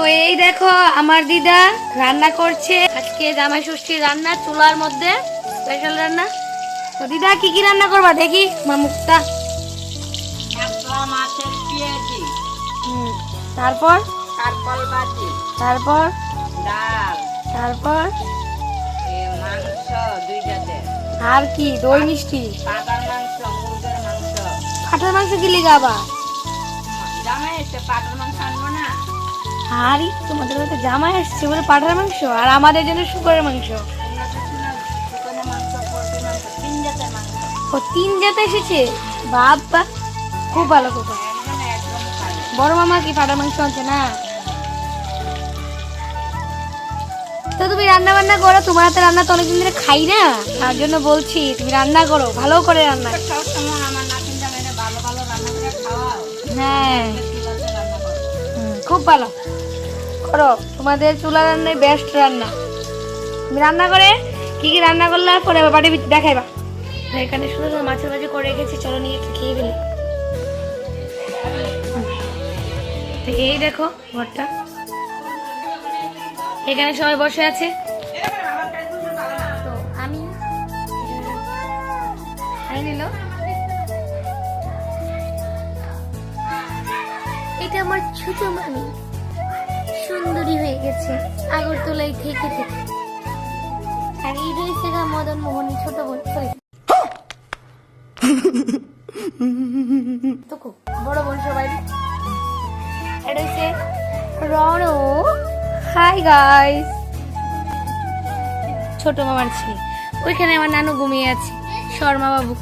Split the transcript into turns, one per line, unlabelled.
তো এই দেখো, আমার দিদা রান্না করছে। আজকে জামাই ষষ্ঠীর রান্না, চুলার মধ্যে স্পেশাল রান্না। তো দিদা, কি কি রান্না করবা? দেখি
মাছের পেঁয়াজি
তারপর? তারপর? তারপর?
মাংস
আর কি, দই মিষ্টি।
মাংস মুরগের মাংস
কি আর তোমাদের বাড়িতে জামাই আসছে বলে পাঠার মাংস আর আমাদের জন্য শুকরের মাংস। ও তিন জাত এসেছে? খুব ভালো খুব ভালো
একদম
বড় মামা কি পাঠার মাংস আনছে না? তো তুমি রান্না বান্না করো তোমার হাতে রান্না তো অনেকদিন ধরে খাই না। তার জন্য বলছি তুমি রান্না করো ভালো করে রান্না। হ্যাঁ। খুব ভালো। করো, তোমাদের চুলা রান্নাই বেস্ট রান্না। তুমি রান্না করে, কি কি রান্না করলে পরে বাড়ি দেখাইবা। এখানে সুন্দর মাছের ভাজি করে রেখেছি, চলো নিয়ে একটু খেয়ে ফেলি। তো এই দেখো, ঘরটা। এখানে সবাই বসে আছে। আমি নিল। এটা আমার ছোট মামি। গেছে, আগরতলায় থেকে থেকে। আর এই রয়েছে গা মদন মোহনী ছোট বোন তো বড় বোন সবাই এটা রনো। হাই গাইস ছোট মামার ছেলে। ওইখানে আমার নানু ঘুমিয়ে আছে। শর্মা বাবু।